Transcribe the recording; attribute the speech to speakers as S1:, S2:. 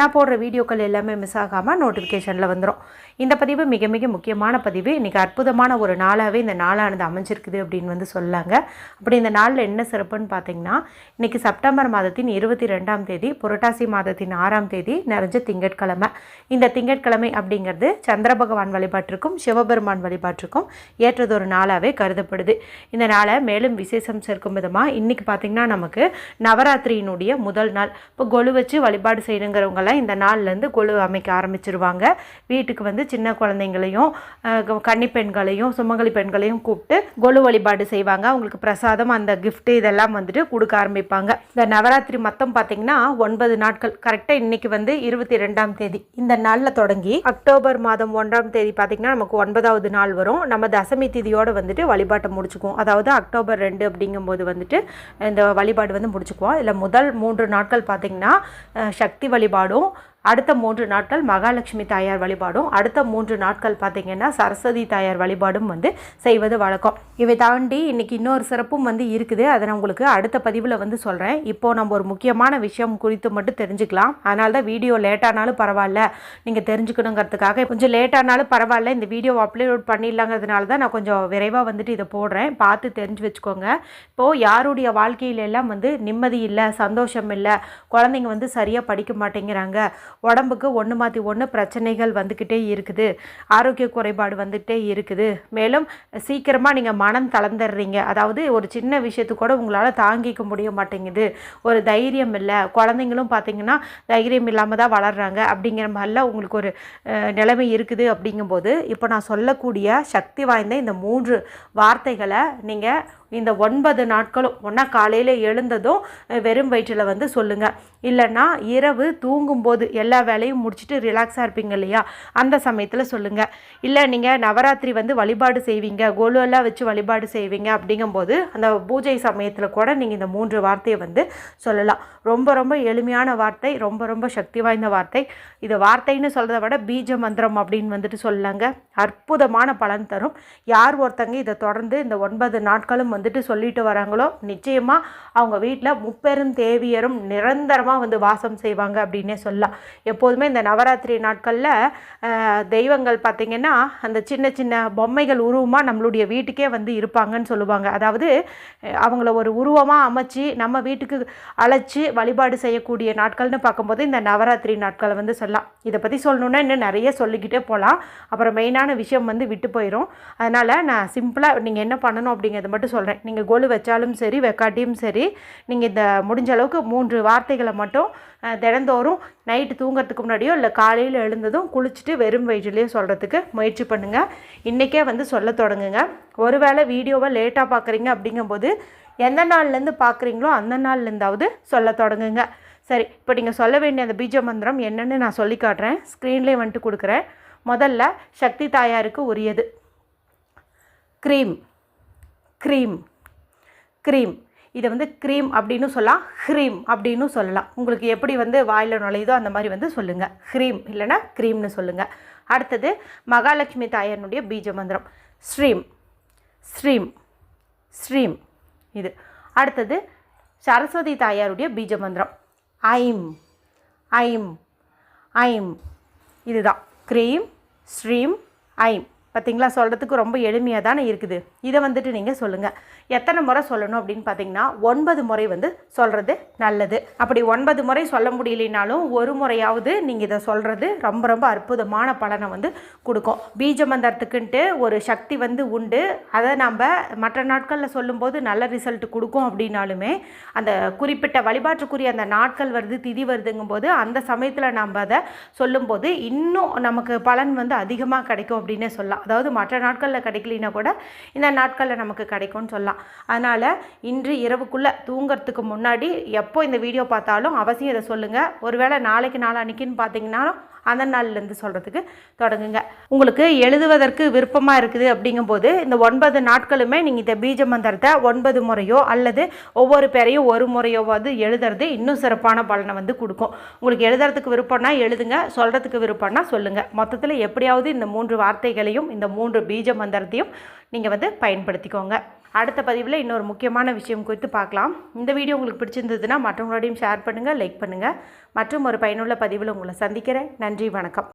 S1: நான் போடுற வீடியோக்கள் எல்லாமே மிஸ் ஆகாமல் நோட்டிஃபிகேஷனில் வந்துடும் இந்த பதிவு மிக மிக முக்கியமான பதிவு. இன்றைக்கி அற்புதமான ஒரு நாளாகவே இந்த நாளானது அமைஞ்சிருக்குது அப்படின்னு வந்து சொல்லாங்க. அப்படி இந்த நாளில் என்ன சிறப்புன்னு பார்த்தீங்கன்னா இன்றைக்கி செப்டம்பர் மாதத்தின் இருபத்தி ரெண்டாம் தேதி புரட்டாசி மாதத்தின் ஆறாம் தேதி நிறைஞ்ச திங்கட்கிழமை. இந்த திங்கட்கிழமை அப்படிங்கிறது சந்திர பகவான் வழிபாட்டிற்கும் சிவபெருமான் வழிபாட்டிற்கும் ஏற்றதொரு நாளாகவே கருதப்படுது. இந்த நாளை மேலும் விசேஷம் சேர்க்கும் விதமாக இன்றைக்கி பார்த்திங்கன்னா நமக்கு நவராத்திரியினுடைய முதல் நாள். இப்போ கொலு வச்சு வழிபாடு செய்யணுங்கிறவங்கள செய்யணுங்கிறவங்கெல்லாம் இந்த நாள்லேருந்து கொலு அமைக்க ஆரம்பிச்சிருவாங்க. வீட்டுக்கு வந்து சின்ன குழந்தைங்களையும் கன்னி பெண்களையும் சுமங்கலி பெண்களையும் கூப்பிட்டு கொலு வழிபாடு செய்வாங்க. அவங்களுக்கு பிரசாதம் அந்த கிஃப்ட்டு இதெல்லாம் வந்துட்டு கொடுக்க ஆரம்பிப்பாங்க. இந்த நவராத்திரி மொத்தம் பார்த்திங்கன்னா ஒன்பது நாட்கள். கரெக்டாக இன்றைக்கி வந்து இருபத்தி ரெண்டாம் தேதி. இந்த நாளில் தொடங்கி அக்டோபர் மாதம் ஒன்றாம் தேதி பார்த்திங்கன்னா நமக்கு ஒன்பதாவது நாள் வரும். நம்ம தசமி திதியோடு வந்துட்டு வழிபாட்டை முடிச்சுக்குவோம். அதாவது அக்டோபர் ரெண்டு அப்படிங்கும்போது வந்துட்டு இந்த வழிபாடு வந்து முடிச்சுக்குவோம். இதில் முதல் மூன்று நாட்கள் பார்த்திங்கன்னா சக்தி வழிபாடு வழிபாடும் அடுத்த மூன்று நாட்கள் மகாலட்சுமி தாயார் வழிபாடும் அடுத்த மூன்று நாட்கள் பார்த்திங்கன்னா சரஸ்வதி தாயார் வழிபாடும் வந்து செய்வது வழக்கம். இவை தாண்டி இன்றைக்கி இன்னொரு சிறப்பும் வந்து இருக்குது. அதை நான் உங்களுக்கு அடுத்த பதிவில் வந்து சொல்கிறேன் இப்போது நம்ம ஒரு முக்கியமான விஷயம் குறித்து மட்டும் தெரிஞ்சுக்கலாம். அதனால தான் வீடியோ லேட்டானாலும் பரவாயில்ல. நீங்கள் தெரிஞ்சுக்கணுங்கிறதுக்காக கொஞ்சம் லேட்டானாலும் பரவாயில்ல. இந்த வீடியோ அப்லோட் பண்ணிடலாங்கிறதுனால தான் நான் கொஞ்சம் விரைவாக வந்துட்டு இதை போடுறேன். பார்த்து தெரிஞ்சு வச்சுக்கோங்க. இப்போது யாருடைய வாழ்க்கையிலெல்லாம் வந்து நிம்மதி இல்லை சந்தோஷம் இல்லை குழந்தைங்க வந்து சரியாக படிக்க மாட்டேங்கிறாங்க. உடம்புக்கு ஒன்று மாற்றி ஒன்று பிரச்சனைகள் வந்துக்கிட்டே இருக்குது. ஆரோக்கிய குறைபாடு வந்துகிட்டே இருக்குது. மேலும் சீக்கிரமாக நீங்கள் மனம் தளர்ந்துடுறீங்க. அதாவது ஒரு சின்ன விஷயத்து கூட உங்களால் தாங்கிக்க முடிய மாட்டேங்குது. ஒரு தைரியம் இல்லை. குழந்தைங்களும் பார்த்தீங்கன்னா தைரியம் இல்லாமல் தான் வளர்கிறாங்க அப்படிங்கிற மாதிரிலாம் உங்களுக்கு ஒரு நிலைமை இருக்குது அப்படிங்கும்போது இப்போ நான் சொல்லக்கூடிய சக்தி வாய்ந்த இந்த மூன்று வார்த்தைகளை நீங்கள் இந்த ஒன்பது நாட்களும் ஒன்றா காலையில் எழுந்ததும் வெறும் வயிற்றில் வந்து சொல்லுங்கள் இல்லைன்னா இரவு தூங்கும்போது எல்லா வேலையும் முடிச்சுட்டு ரிலாக்ஸாக இருப்பீங்க இல்லையா? அந்த சமயத்தில் சொல்லுங்கள் இல்லை நீங்கள் நவராத்திரி வந்து வழிபாடு செய்வீங்க கோலு எல்லாம் வச்சு வழிபாடு செய்வீங்க அப்படிங்கும்போது அந்த பூஜை சமயத்தில் கூட நீங்கள் இந்த மூன்று வார்த்தையை வந்து சொல்லலாம். ரொம்ப ரொம்ப எளிமையான வார்த்தை ரொம்ப ரொம்ப சக்தி வாய்ந்த வார்த்தை. இது வார்த்தைன்னு சொல்கிறத விட பீஜ மந்திரம் அப்படின்னு வந்துட்டு சொல்லலாங்க. அற்புதமான பலன் தரும். யார் ஒருத்தங்க இதை தொடர்ந்து இந்த ஒன்பது நாட்களும் வந்துட்டு சொல்லிட்டு வராங்களோ நிச்சயமாக அவங்க வீட்டில் முப்பெரும் தேவியரும் நிரந்தரமாக வந்து வாசம் செய்வாங்க அப்படின்னே சொல்லலாம். எப்போதுமே இந்த நவராத்திரி நாட்களில் தெய்வங்கள் பார்த்திங்கன்னா அந்த சின்ன சின்ன பொம்மைகள் உருவமாக நம்மளுடைய வீட்டுக்கே வந்து இருப்பாங்கன்னு சொல்லுவாங்க. அதாவது அவங்கள ஒரு உருவமாக அமைச்சு நம்ம வீட்டுக்கு அழைச்சி வழிபாடு செய்யக்கூடிய நாட்கள்னு பார்க்கும்போது இந்த நவராத்திரி நாட்களை வந்து சொல்லலாம். இதை பற்றி சொல்லணுன்னா இன்னும் நிறைய சொல்லிக்கிட்டே போகலாம் அப்புறம் மெயினான விஷயம் வந்து விட்டு போயிடும் அதனால் நான் சிம்பிளாக நீங்கள் என்ன பண்ணணும் அப்படிங்கிறத மட்டும் சொல்கிறேன் நீங்கள் கோலு வச்சாலும் சரி வெக்காட்டியும் சரி நீங்கள் இந்த முடிஞ்ச அளவுக்கு மூன்று வார்த்தைகளை மட்டும் தினந்தோறும் நைட்டு தூங்குறதுக்கு முன்னாடியோ இல்லை காலையில் எழுந்ததும் குளிச்சுட்டு வெறும் வயிற்றுலேயே சொல்கிறதுக்கு முயற்சி பண்ணுங்கள் இன்றைக்கே வந்து சொல்ல தொடங்குங்க. ஒருவேளை வீடியோவை லேட்டாக பார்க்குறீங்க அப்படிங்கும்போது எந்த நாள்லேருந்து பார்க்குறீங்களோ அந்த நாள்லேருந்தாவது சொல்ல தொடங்குங்க. சரி இப்போ நீங்கள் சொல்ல வேண்டிய அந்த பீஜ மந்திரம் என்னென்னு நான் சொல்லி காட்டுறேன். ஸ்க்ரீன்லேயே வந்துட்டு கொடுக்குறேன். முதல்ல சக்தி தாயாருக்கு உரியது. க்ரீம். க்ரீம் க்ரீம் இதை வந்து க்ரீம் அப்படின்னு சொல்லலாம். ஹ்ரீம் அப்படின்னு சொல்லலாம். உங்களுக்கு எப்படி வந்து வாயில் நுழையுதோ அந்த மாதிரி வந்து சொல்லுங்கள் ஹ்ரீம் இல்லைன்னா க்ரீம்னு சொல்லுங்கள் அடுத்தது மகாலட்சுமி தாயாருடைய பீஜ மந்திரம். ஸ்ரீம் ஸ்ரீம் ஸ்ரீம் இது. அடுத்தது சரஸ்வதி தாயாருடைய பீஜ மந்திரம். ஐம் ஐம் ஐம் இதுதான். க்ரீம் ஸ்ரீம் ஐம் பார்த்தீங்களா? சொல்கிறதுக்கு ரொம்ப எளிமையாக தானே இருக்குது. இதை வந்துட்டு நீங்கள் சொல்லுங்கள் எத்தனை முறை சொல்லணும் அப்படின்னு பார்த்தீங்கன்னா ஒன்பது முறை வந்து சொல்கிறது நல்லது. அப்படி ஒன்பது முறை சொல்ல முடியலைனாலும் ஒரு முறையாவது நீங்கள் இதை சொல்கிறது ரொம்ப ரொம்ப அற்புதமான பலனை வந்து கொடுக்கும். பீஜ மந்திரத்துக்குன்ட்டு ஒரு சக்தி வந்து உண்டு. அதை நம்ம மற்ற நாட்களில் சொல்லும்போது நல்ல ரிசல்ட் கொடுக்கும் அப்படின்னாலுமே அந்த குறிப்பிட்ட வழிபாட்டுக்குரிய அந்த நாட்கள் வருது திதி வருதுங்கும்போது அந்த சமயத்தில் நம்ம அதை சொல்லும்போது இன்னும் நமக்கு பலன் வந்து அதிகமாக கிடைக்கும் அப்படின்னே சொல்லலாம். சொல்லலாம் அதாவது மற்ற நாட்களில் கிடைக்கலினா கூட இந்த நாட்களில் நமக்கு கிடைக்கும்னு சொல்லலாம். அதனால் இன்று இரவுக்குள்ளே தூங்குறதுக்கு முன்னாடி எப்போ இந்த வீடியோ பார்த்தாலும் அவசியம் இதை சொல்லுங்கள் ஒருவேளை நாளைக்கு நாளான்னைக்குன்னு பார்த்தீங்கன்னா அந்த நாள்லேருந்து சொல்கிறதுக்கு தொடங்குங்க. உங்களுக்கு எழுதுவதற்கு விருப்பமாக இருக்குது அப்படிங்கும்போது இந்த ஒன்பது நாட்களுமே நீங்கள் இந்த பீஜ மந்திரத்தை ஒன்பது முறையோ அல்லது ஒவ்வொரு பேரையும் ஒரு முறையோவாவது எழுதுறது இன்னும் சிறப்பான பலனை வந்து கொடுக்கும். உங்களுக்கு எழுதுறதுக்கு விருப்பம்னா எழுதுங்க சொல்கிறதுக்கு விருப்பம்னா சொல்லுங்கள் மொத்தத்தில் எப்படியாவது இந்த மூன்று வார்த்தைகளையும் இந்த மூன்று பீஜ மந்திரத்தையும் நீங்கள் வந்து பயன்படுத்திக்கோங்க. அடுத்த பதிவில் இன்னொரு முக்கியமான விஷயம் குறித்து பார்க்கலாம். இந்த வீடியோ உங்களுக்கு பிடிச்சிருந்ததுன்னா மற்றவங்களோடையும் ஷேர் பண்ணுங்கள் லைக் பண்ணுங்கள் மற்றும் ஒரு பயனுள்ள பதிவில் உங்களை சந்திக்கிறேன். நன்றி வணக்கம்.